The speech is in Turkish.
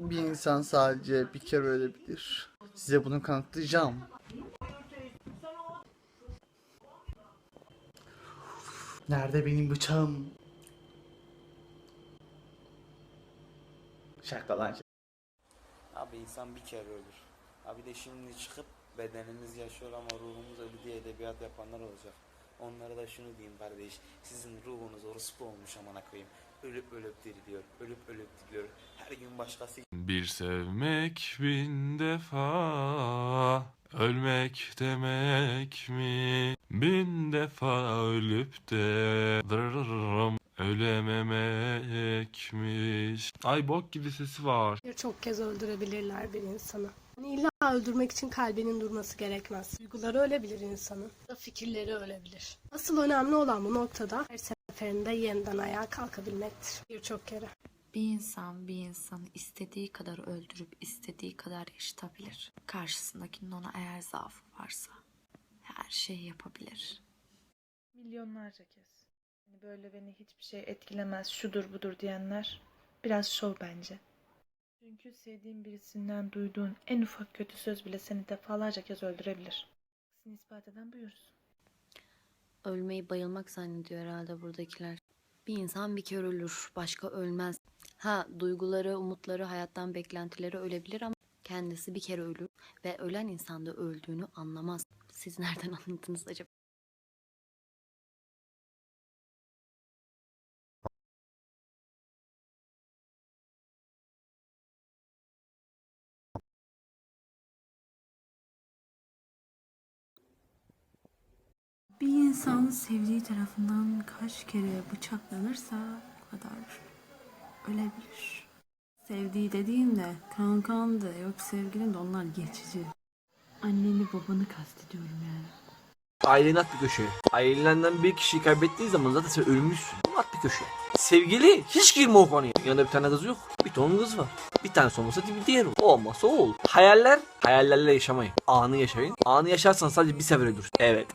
Bir insan sadece bir kere ölebilir. Size bunu kanıtlayacağım. Nerede benim bıçağım? Şaka lan. Abi insan bir kere ölür. Abi de şimdi çıkıp bedenimiz yaşıyor ama ruhumuz ölü diye edebiyat yapanlar olacak. Onlara da şunu diyeyim kardeş. Sizin ruhunuz orospu olmuş amına koyayım. Ölüp ölüp diriliyor. Ölüp ölüp diriliyor. Her gün başkası Bir sevmek bin defa Ölmek demek mi? Bin defa ölüp de dırırırım ölememekmiş. Ay bok gibi sesi var. Çok kez öldürebilirler bir insanı. Yani illa öldürmek için kalbinin durması gerekmez. Duyguları ölebilir insanın. Fikirleri ölebilir. Asıl önemli olan bu noktada her seferinde yeniden ayağa kalkabilmektir. Birçok kere. Bir insan bir insanı istediği kadar öldürüp istediği kadar yaşatabilir. Karşısındakinin ona eğer zaafı varsa her şeyi yapabilir. Milyonlarca kez. Hani böyle beni hiçbir şey etkilemez, şudur budur diyenler biraz şov bence. Çünkü sevdiğin birisinden duyduğun en ufak kötü söz bile seni defalarca kez öldürebilir. Aksini ispat eden buyursun. Ölmeyi bayılmak zannediyor herhalde buradakiler. Bir insan bir kere ölür, başka ölmez. Ha duyguları, umutları, hayattan beklentileri ölebilir ama kendisi bir kere ölür ve ölen insan da öldüğünü anlamaz. Siz nereden anladınız acaba? Bir insan sevdiği tarafından kaç kere bıçaklanırsa o kadar ölebilir. Sevdiği dediğimde kankandı yok sevgilin de onlar geçici. Anneni babanı kastediyorum yani. Aileni at bir köşeye. Ailenden bir kişiyi kaybettiğin zaman zaten sen ölmüşsün. Onu At bir köşeye. Sevgili hiç girme o konuya. Yanında bir tane kız yok. Bir ton kız var. Bir tanesi olmasa bir diğer olur. Olmasa o olur. Hayaller, hayallerle yaşamayın. Anı yaşayın. Anı yaşarsan sadece bir sefer ölürsün. Evet.